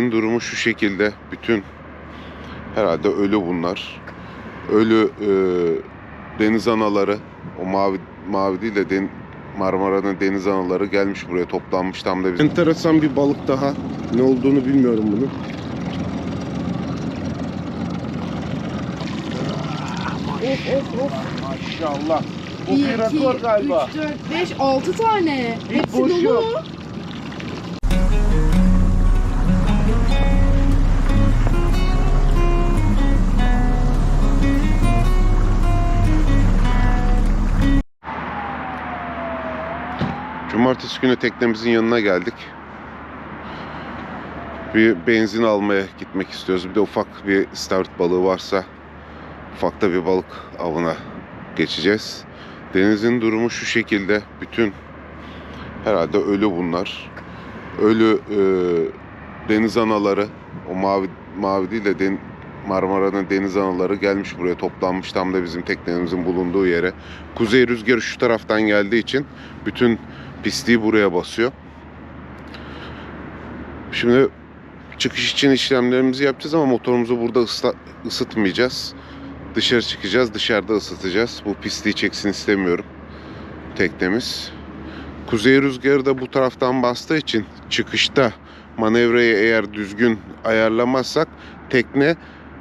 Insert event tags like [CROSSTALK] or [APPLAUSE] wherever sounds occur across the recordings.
Denizin durumu şu şekilde. Bütün herhalde ölü bunlar. Ölü e, deniz anaları. O mavi mavi değil de den, Marmara'nın deniz anaları gelmiş buraya toplanmış tam da bizim. Enteresan bir balık daha. Ne olduğunu bilmiyorum bunun. Of of of. Maşallah. Bu 1, bir 2, 3, rekor galiba. 4, 5, 6 tane. Hiç Hepsi dolu. yok. Cumartesi günü teknemizin yanına geldik. Bir benzin almaya gitmek istiyoruz. Bir de ufak bir istavrit balığı varsa ufakta bir balık avına geçeceğiz. Denizin durumu şu şekilde. Bütün herhalde ölü bunlar. Ölü e, deniz anaları. O mavi mavi değil de den, Marmara'nın deniz anaları gelmiş buraya toplanmış tam da bizim teknemizin bulunduğu yere. Kuzey rüzgarı şu taraftan geldiği için bütün pisliği buraya basıyor. Şimdi çıkış için işlemlerimizi yapacağız ama motorumuzu burada ısıtmayacağız. Dışarı çıkacağız, dışarıda ısıtacağız. Bu pisliği çeksin istemiyorum teknemiz. Kuzey rüzgarı da bu taraftan bastığı için çıkışta manevrayı eğer düzgün ayarlamazsak tekne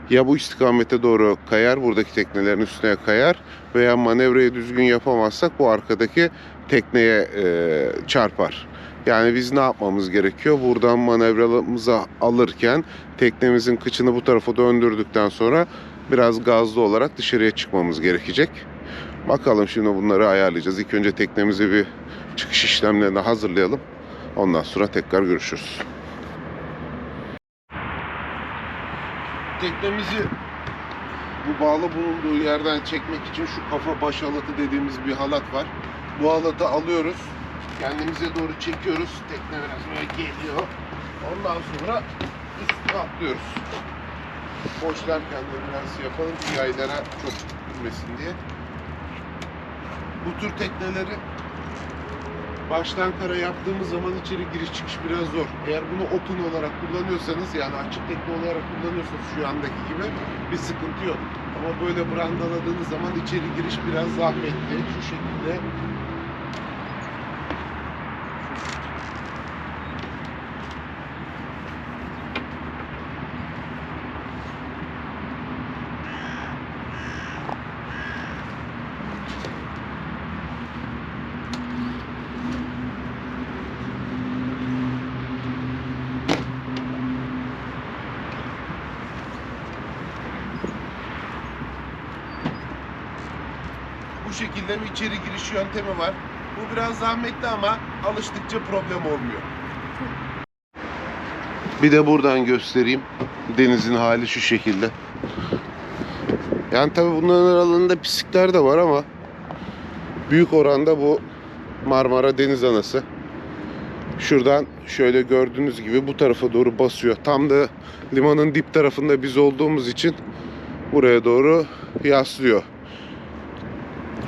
ya bu istikamete doğru kayar, buradaki teknelerin üstüne kayar veya manevrayı düzgün yapamazsak bu arkadaki tekneye e, çarpar. Yani biz ne yapmamız gerekiyor? Buradan manevramızı alırken teknemizin kıçını bu tarafa döndürdükten sonra biraz gazlı olarak dışarıya çıkmamız gerekecek. Bakalım şimdi bunları ayarlayacağız. İlk önce teknemizi bir çıkış işlemlerine hazırlayalım. Ondan sonra tekrar görüşürüz. Teknemizi bu bağlı bulunduğu yerden çekmek için şu kafa baş halatı dediğimiz bir halat var. Bu halatı alıyoruz. Kendimize doğru çekiyoruz. Tekne biraz böyle geliyor. Ondan sonra üstüne atlıyoruz. Boşlarken de biraz yapalım ki yaylara çok girmesin diye. Bu tür tekneleri baştan kara yaptığımız zaman içeri giriş çıkış biraz zor. Eğer bunu open olarak kullanıyorsanız yani açık tekne olarak kullanıyorsanız şu andaki gibi bir sıkıntı yok. Ama böyle brandaladığınız zaman içeri giriş biraz zahmetli. Şu şekilde bu şekilde bir içeri giriş yöntemi var. Bu biraz zahmetli ama alıştıkça problem olmuyor. Bir de buradan göstereyim. Denizin hali şu şekilde. Yani tabii bunların aralarında pislikler de var ama büyük oranda bu Marmara Deniz Anası. Şuradan şöyle gördüğünüz gibi bu tarafa doğru basıyor. Tam da limanın dip tarafında biz olduğumuz için buraya doğru yaslıyor.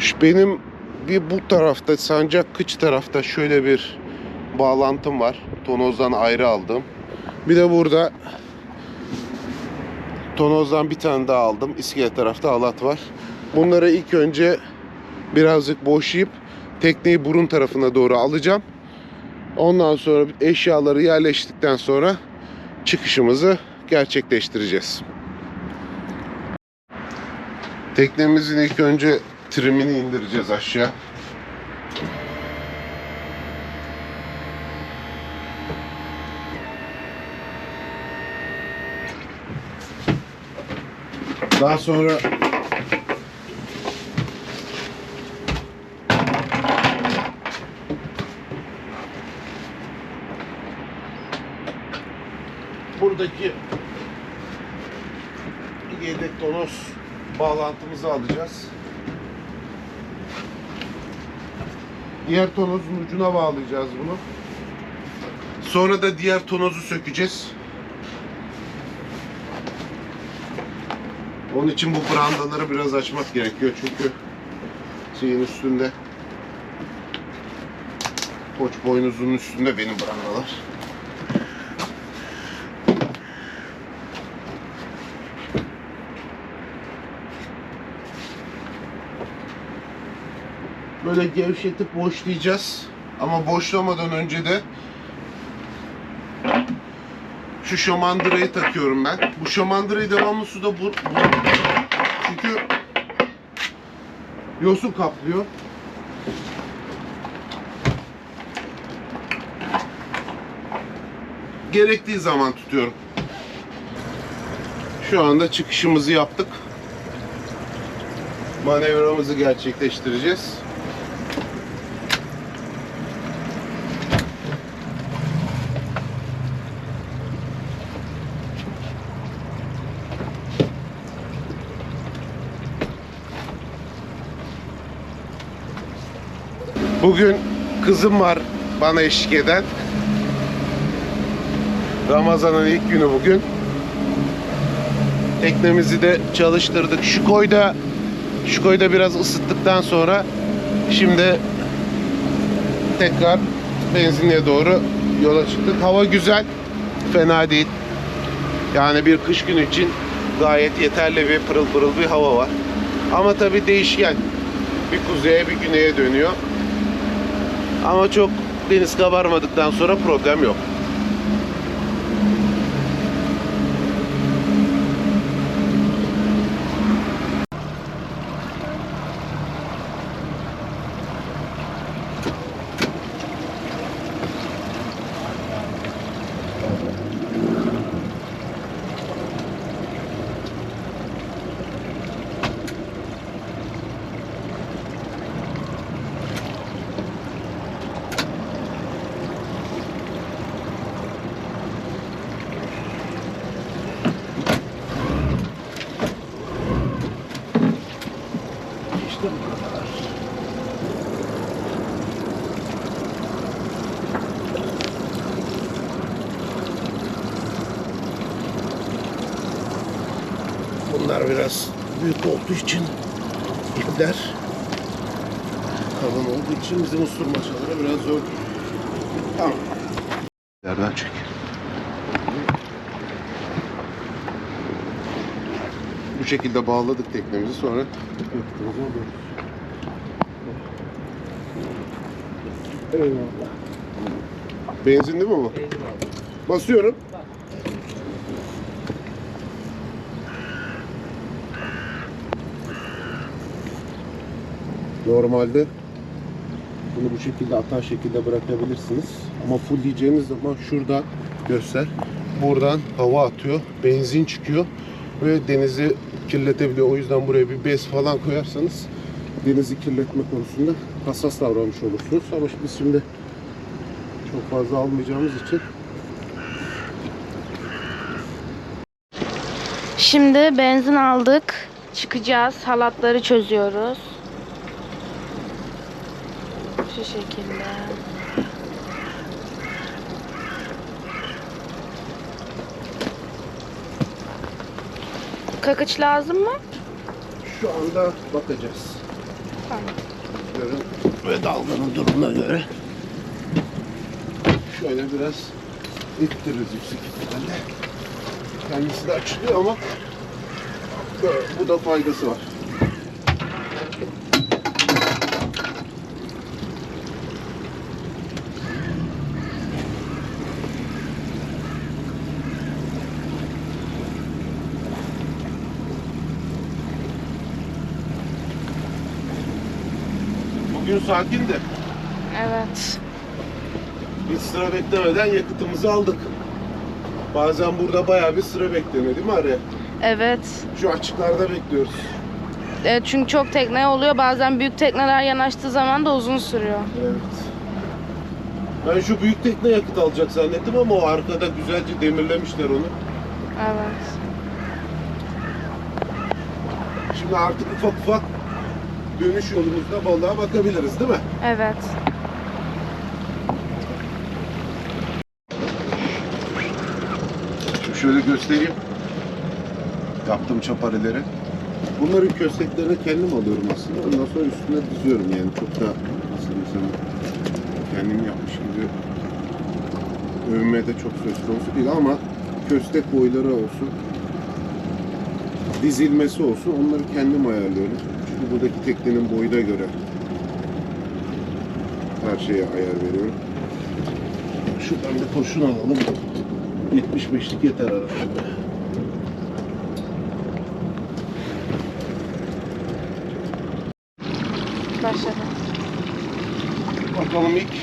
Şu benim bir bu tarafta sancak kıç tarafta şöyle bir bağlantım var. Tonozdan ayrı aldım. Bir de burada tonozdan bir tane daha aldım. İskele tarafta halat var. Bunları ilk önce birazcık boşayıp tekneyi burun tarafına doğru alacağım. Ondan sonra eşyaları yerleştikten sonra çıkışımızı gerçekleştireceğiz. Teknemizin ilk önce trimini indireceğiz aşağı. Daha sonra buradaki yedek tonos bağlantımızı alacağız. Diğer tonozun ucuna bağlayacağız bunu. Sonra da diğer tonozu sökeceğiz. Onun için bu brandaları biraz açmak gerekiyor çünkü şeyin üstünde Koç boynuzunun üstünde benim brandalar. Böyle gevşetip boşlayacağız. Ama boşlamadan önce de şu şomandırayı takıyorum ben. Bu şomandırayı devamlı suda bu, bu- çünkü yosun kaplıyor. Gerektiği zaman tutuyorum. Şu anda çıkışımızı yaptık. Manevramızı gerçekleştireceğiz. Bugün kızım var bana eşlik eden. Ramazan'ın ilk günü bugün. Teknemizi de çalıştırdık. Şu koyda şu koyda biraz ısıttıktan sonra şimdi tekrar benzinliğe doğru yola çıktık. Hava güzel. Fena değil. Yani bir kış günü için gayet yeterli bir pırıl pırıl bir hava var. Ama tabii değişken. Bir kuzeye bir güneye dönüyor. Ama çok deniz kabarmadıktan sonra problem yok. İşte bu kadar. Bunlar biraz büyük olduğu için ipler kalın olduğu için bizim usturmaçalara biraz zor. Tamam. Yerden çek. Bu şekilde bağladık teknemizi sonra. Eyvallah. Benzinli mi bu? Basıyorum. Normalde bunu bu şekilde atan şekilde bırakabilirsiniz. Ama full diyeceğiniz zaman şuradan göster. Buradan hava atıyor, benzin çıkıyor ve denizi kirletebiliyor. O yüzden buraya bir bez falan koyarsanız denizi kirletme konusunda hassas davranmış olursunuz. Ama biz şimdi çok fazla almayacağımız için Şimdi benzin aldık. Çıkacağız. Halatları çözüyoruz. Şu şekilde. Kakıç lazım mı? şu anda bakacağız. Tamam. Rüzgarın ve dalganın durumuna göre şöyle biraz ittiririz yüksek ihtimalle. Kendisi de açılıyor ama bu da faydası var. Bugün sakindi. Evet. Biz sıra beklemeden yakıtımızı aldık. Bazen burada bayağı bir sıra bekleniyor değil mi araya? Evet. Şu açıklarda bekliyoruz. Evet, çünkü çok tekne oluyor. Bazen büyük tekneler yanaştığı zaman da uzun sürüyor. Evet. Ben şu büyük tekne yakıt alacak zannettim ama o arkada güzelce demirlemişler onu. Evet. Şimdi artık ufak ufak dönüş yolumuzda balığa bakabiliriz değil mi? Evet. Şimdi şöyle göstereyim. Yaptığım çapareleri. Bunların kösteklerini kendim alıyorum aslında. Ondan sonra üstüne diziyorum yani. Çok da desem kendim yapmışım gibi övünmeye de çok söz konusu değil ama köstek boyları olsun dizilmesi olsun onları kendim ayarlıyorum. Çünkü buradaki teknenin boyuna göre Her şeye ayar veriyorum. Şuradan bir kurşun alalım. 75'lik yeter herhalde. Başladı. Bakalım ilk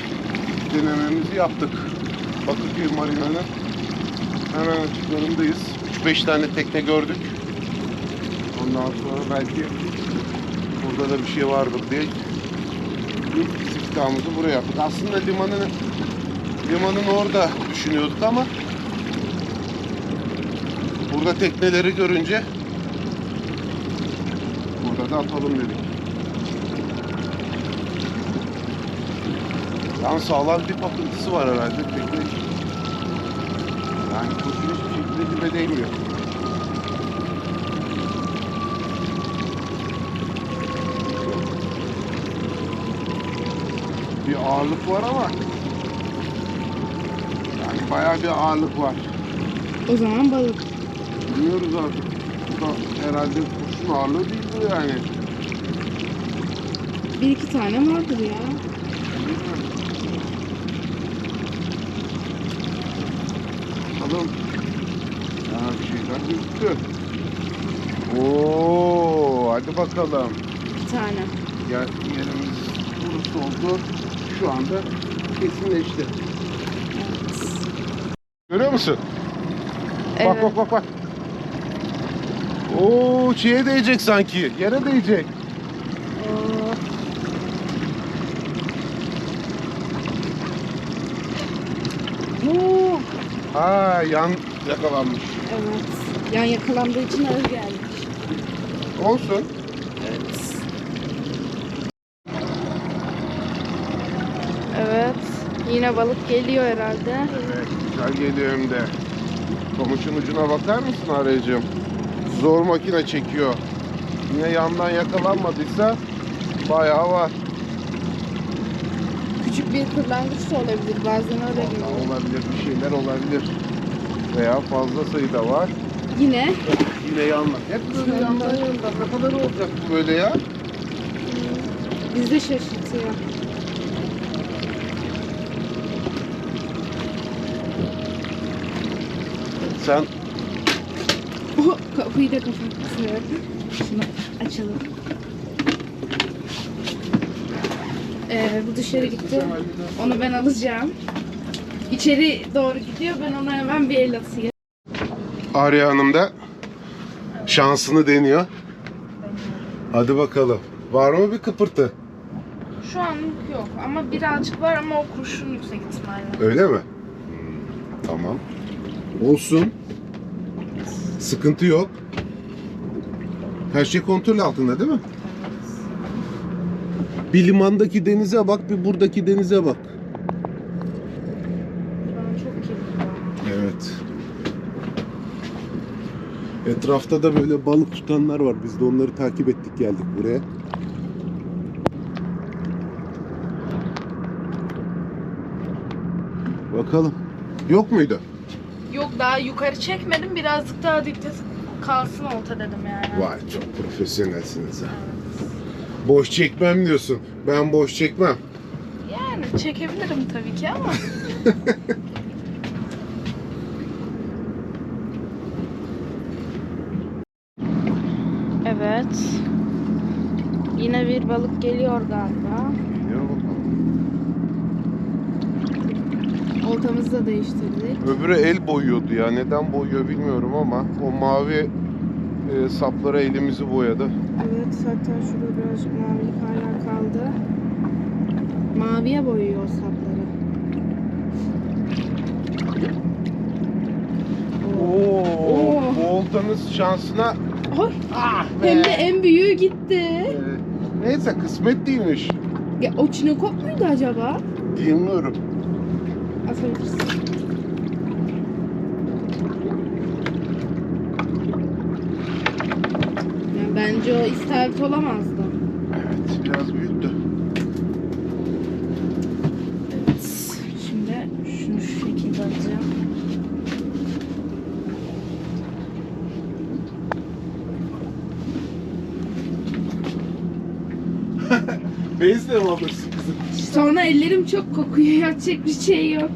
denememizi yaptık. Bakırköy Marina'nın hemen açıklarındayız. 3-5 tane tekne gördük. Ondan sonra belki burada da bir şey vardır diye ilk istihdamımızı buraya yaptık. Aslında limanın limanın orada düşünüyorduk ama burada tekneleri görünce burada da atalım dedik. Yani sağlam bir akıntısı var herhalde tekne. Yani kurşun hiçbir şekilde dibe değmiyor. Bir ağırlık var ama yani bayağı bir ağırlık var. O zaman balık. Bilmiyoruz artık. Bu da herhalde kurşun ağırlığı değil bu yani. Bir iki tane vardır ya. Bakalım. Ya bir şeyler gözüktü. Oo, hadi bakalım. Bir tane. Ya, yerimiz burası oldu. Şu anda kesinleşti. Görüyor musun? Bak Evet. bak bak bak. Oo, şeye değecek sanki. Yere değecek. Oo, Oo. Ha, yan yakalanmış. evet. Yan yakalandığı için ağır gelmiş. Olsun. Evet. Evet. Yine balık geliyor herhalde. Evet, güzel geliyor hem de. Pamuçun ucuna bakar mısın arayacığım? Zor makine çekiyor. Yine yandan yakalanmadıysa bayağı var. Küçük bir kırlangıç da olabilir. Bazen öyle Vallahi geliyor. olabilir, bir şeyler olabilir. Veya fazla sayıda var. Yine Yine yandan. Hep böyle yandan yandan. Ne kadar olacak bu böyle ya? bizi şaşırtıyor. Sen Oh, kapıyı da kapattı. Şunu açalım. Ee, bu dışarı gitti. Onu ben alacağım. İçeri doğru gidiyor. Ben ona hemen bir el atayım. Arya Hanım da şansını deniyor. Hadi bakalım. Var mı bir kıpırtı? Şu an yok ama birazcık var ama o kurşun yüksek ihtimalle. Öyle mi? Tamam. Olsun. Sıkıntı yok. Her şey kontrol altında değil mi? Bir limandaki denize bak, bir buradaki denize bak. Evet. Etrafta da böyle balık tutanlar var. Biz de onları takip ettik geldik buraya. Bakalım. Yok muydu? Daha yukarı çekmedim. Birazcık daha dipte kalsın olta dedim yani. Vay çok profesyonelsiniz ha. Boş çekmem diyorsun. Ben boş çekmem. Yani çekebilirim tabii ki ama. [LAUGHS] evet. Yine bir balık geliyor galiba. Geliyor bakalım. Oltamızı da değiştirdik. Öbürü el boyuyordu ya. Neden boyuyor bilmiyorum ama o mavi e, saplara elimizi boyadı. Evet hatta şurada birazcık mavilik hala kaldı. Maviye boyuyor sapları. Oo, Oo. bu oltanız şansına Ay, ah hem de en büyüğü gitti. Ee, neyse kısmet değilmiş. Ya, o çinekop muydu acaba? Bilmiyorum. Atabilirsin. Yani bence o istavrit olamazdı. Evet biraz büyüktü. Evet. Şimdi şunu şu şekilde atacağım. [LAUGHS] Bezle mi alırsın? Sonra ellerim çok kokuyor. Yapacak bir şey yok.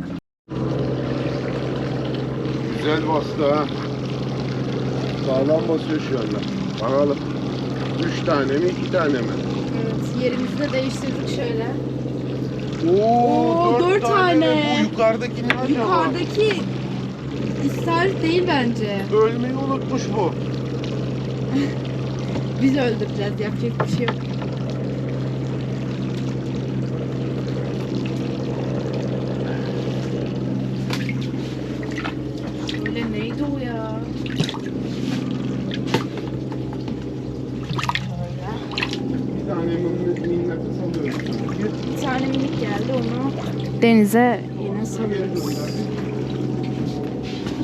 Güzel bastı ha. Sağlam basıyor şu anda. Bakalım. Üç tane mi iki tane mi? Evet, yerimizi de değiştirdik şöyle. Oo, Oo, dört tane. mi? Bu yukarıdaki ne acaba? Yukarıdaki istavrit değil bence. Ölmeyi unutmuş bu. [LAUGHS] Biz öldüreceğiz. Yapacak bir şey yok. Öyle neydi o ya? Öyle. Bir tane minnet, minneti salıyoruz. Bir tane minik geldi onu denize yine salıyoruz.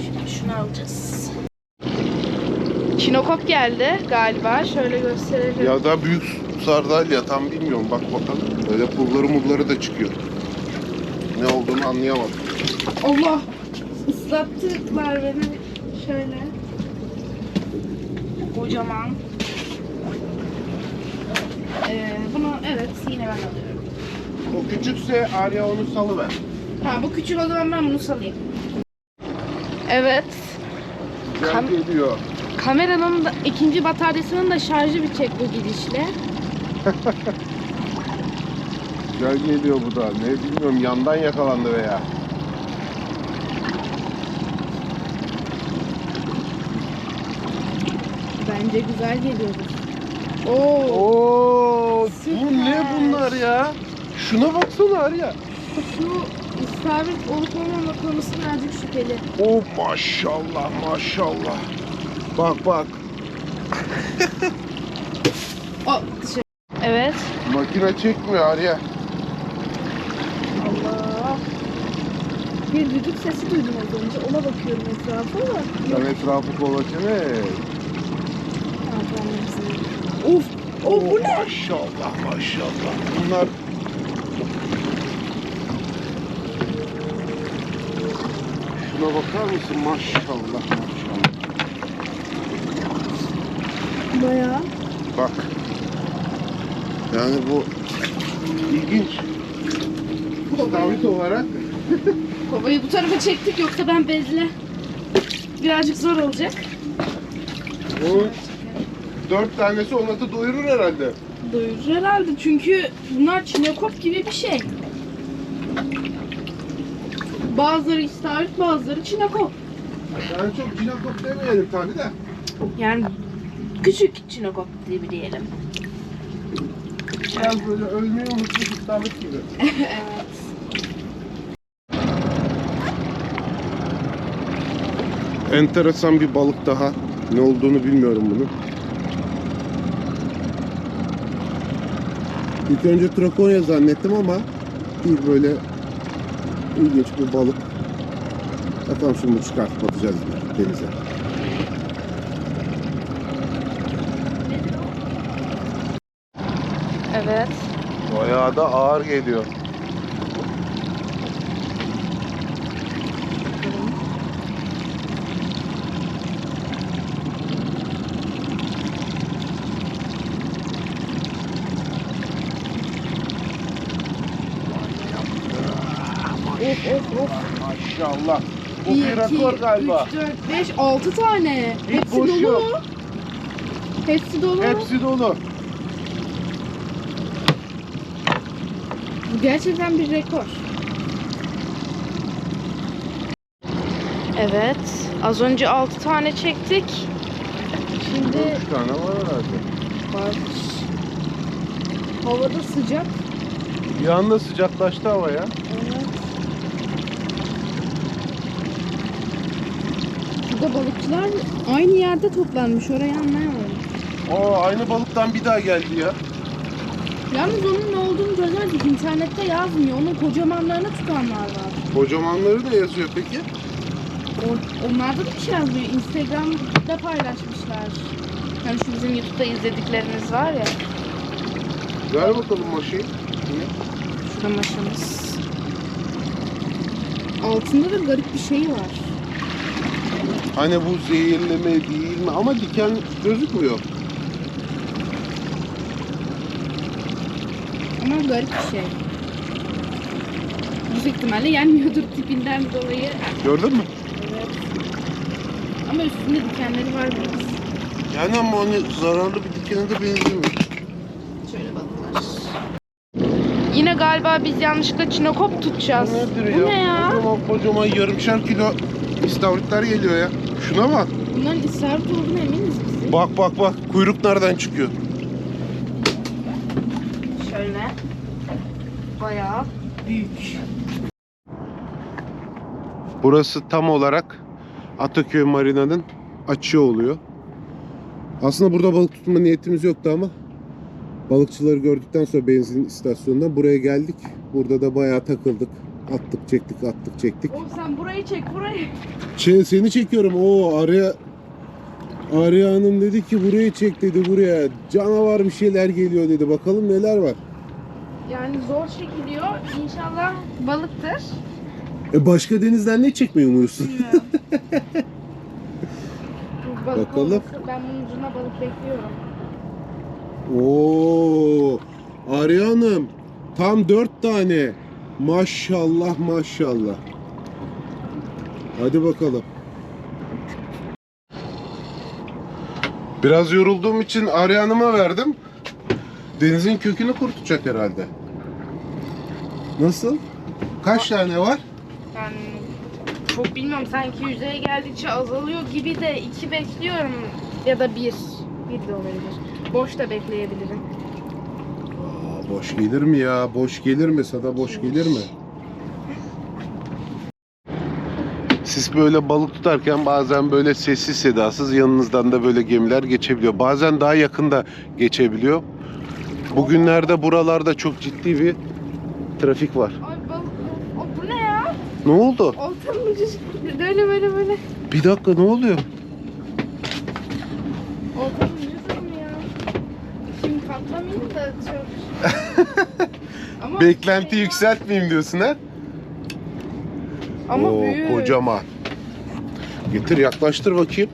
Şimdi şunu alacağız. Çinokop geldi galiba. Şöyle gösterelim. Ya da büyük sardalya tam bilmiyorum bak bakalım. Böyle pulları mulları da çıkıyor. Ne olduğunu anlayamadım. Allah! Islattılar beni. Şöyle. Kocaman. Ee, bunu evet yine ben alıyorum. O küçükse Arya onu salıver. Ha bu küçük o zaman ben bunu salayım. Evet. Güzel Kam- geliyor. Kameranın da, ikinci bataryasının da şarjı bitecek bu gidişle. [LAUGHS] Güzel geliyor bu da. Ne bilmiyorum yandan yakalandı veya. Bence güzel geliyoruz. Oo. Oo, bu ne bunlar ya? Şuna baksana Arya. Şu istavrit olup olmama konusu birazcık şüpheli. Oh maşallah maşallah. Bak bak. [LAUGHS] O dışarı. Evet. Makine çekmiyor Arya. Allah. Bir düdük sesi duydum az önce. Ona bakıyorum etrafa da. Sen etrafı tamam, hepsini. Of. O bu ne? Maşallah maşallah. Bunlar Şuna bakar mısın? Maşallah maşallah. Bayağı. Bak. Yani bu ilginç. Stavrit olarak [LAUGHS] Kovayı bu tarafa çektik yoksa ben bezle. Birazcık zor olacak. bunun dört tanesi onatı doyurur herhalde. Doyurur herhalde çünkü bunlar çinekop gibi bir şey. Bazıları istavrit bazıları çinekop. Yani çok cinakop demeyelim tabi de. Yani küçük çinekop diye diyelim. Biraz böyle ölmeyi unutmuş istavrit gibi. [LAUGHS] evet. Enteresan bir balık daha. Ne olduğunu bilmiyorum bunun. İlk önce trakonya zannettim ama değil böyle ilginç bir balık. Bakalım şimdi çıkartıp atacağız denize. Evet. Bayağı da ağır geliyor. Of of of. Maşallah. Bu 1, bir 2, 3, rekor galiba. 4, 5, 6 tane. Hiç Hepsi boş dolu. yok. Hepsi dolu. Hepsi dolu. Bu gerçekten bir rekor. Evet. Az önce 6 tane çektik. Şimdi Dört tane var herhalde. var. Havada sıcak. Bir anda sıcaklaştı hava ya. Evet. Burada balıkçılar aynı yerde toplanmış. Orayı anlayamadım. Oo aynı balıktan bir daha geldi ya. Yalnız onun ne olduğunu çözemedik. İnternette yazmıyor. Onun kocamanlarını tutanlar var. Kocamanları da yazıyor peki. O- onlarda da bir şey yazmıyor. Instagram'da paylaşmışlar. Hani şu bizim YouTube'da izlediklerimiz var ya. Ver bakalım maşayı. Şurada maşamız. Altında da garip bir şey var. Hani bu zehirleme değil mi? Ama diken gözükmüyor. Ama garip bir şey. yüksek ihtimalle yenmiyordur tipinden dolayı. Gördün mü? Evet. Ama üstünde dikenleri var biraz. Yani ama hani zararlı bir dikene de benzemiyor. Şöyle balıklar. Yine galiba biz yanlışlıkla çinokop tutacağız. Bu nedir Bu ya? ne ya? Kocaman kocaman yarımşar kilo istavritler geliyor ya. Şuna bak. Bunların isabet olduğuna eminiz biz. Bak bak bak. Kuyruk nereden çıkıyor? Şöyle. Bayağı büyük. Burası tam olarak Ataköy Marina'nın açığı oluyor. Aslında burada balık tutma niyetimiz yoktu ama balıkçıları gördükten sonra benzin istasyonundan buraya geldik. Burada da bayağı takıldık. Attık çektik attık çektik. Oğlum sen burayı çek burayı. Şey, seni çekiyorum. O araya Arya Hanım dedi ki burayı çek dedi buraya. Canavar bir şeyler geliyor dedi. Bakalım neler var. Yani zor çekiliyor. İnşallah balıktır. E başka denizden ne çekmeyi umuyorsun? Bilmiyorum. [LAUGHS] Bu balık Bakalım. olması- Ben bunun ucuna balık bekliyorum. Oo, Arya Hanım tam dört tane. Maşallah maşallah. Hadi bakalım. Biraz yorulduğum için Arya Hanım'a verdim. Denizin kökünü kurutacak herhalde. Nasıl? Kaç tane var? Ben çok bilmiyorum sanki yüzeye geldikçe azalıyor gibi de iki bekliyorum ya da bir. Bir de olabilir. Boş da bekleyebilirim. Boş gelir mi ya? Boş gelir mi? Sada boş gelir mi? Siz böyle balık tutarken bazen böyle sessiz sedasız yanınızdan da böyle gemiler geçebiliyor. Bazen daha yakında geçebiliyor. Bugünlerde buralarda çok ciddi bir trafik var. Ay balık. O, bu ne ya? Ne oldu? Oltanın ucu. Böyle böyle böyle. Bir dakika ne oluyor? Oltanın ucu ya? Şimdi katlamayayım da çok. [LAUGHS] Ama Beklenti yükseltmeyeyim diyorsun ha? Ama Oo, büyük. kocaman. Getir yaklaştır bakayım.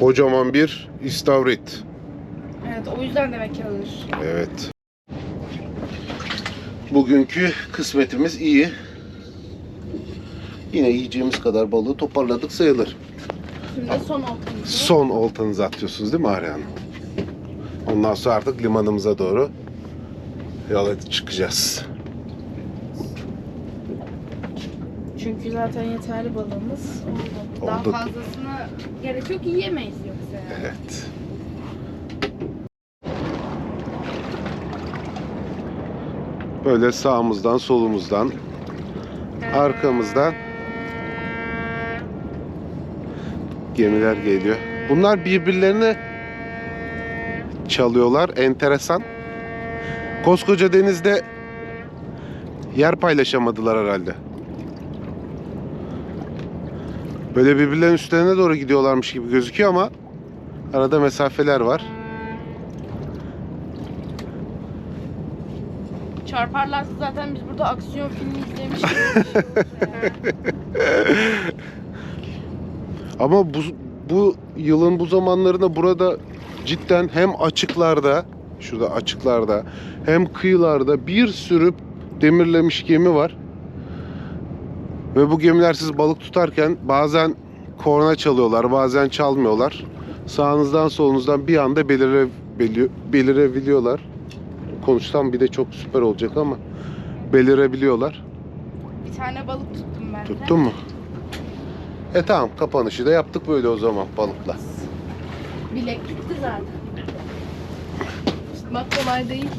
Kocaman bir istavrit. Evet o yüzden demek ki alır. Evet. Bugünkü kısmetimiz iyi. Yine yiyeceğimiz kadar balığı toparladık sayılır. Şimdi son oltamızı. Son oltanızı atıyorsunuz değil mi Arya Hanım? Ondan sonra artık limanımıza doğru yola çıkacağız. Çünkü zaten yeterli balığımız oldu. Daha Oldu. fazlasına gerek yok yiyemeyiz yoksa. yani. Evet. Böyle sağımızdan, solumuzdan, arkamızdan gemiler geliyor. Bunlar birbirlerini çalıyorlar. Enteresan. Koskoca denizde yer paylaşamadılar herhalde. Böyle birbirlerinin üstlerine doğru gidiyorlarmış gibi gözüküyor ama arada mesafeler var. Çarparlarsa zaten biz burada aksiyon filmi izlemiştik. [LAUGHS] Ama bu bu yılın bu zamanlarında burada cidden hem açıklarda, şurada açıklarda hem kıyılarda bir sürü demirlemiş gemi var. Ve bu gemiler siz balık tutarken bazen korna çalıyorlar, bazen çalmıyorlar. Sağınızdan solunuzdan bir anda belire, beli- belirebiliyorlar. Konuşsam bir de çok süper olacak ama belirebiliyorlar. bir tane balık tuttum ben de. Tuttun mu? E tamam kapanışı da yaptık böyle o zaman balıkla. Bilek gitti zaten. Tutmak kolay değil.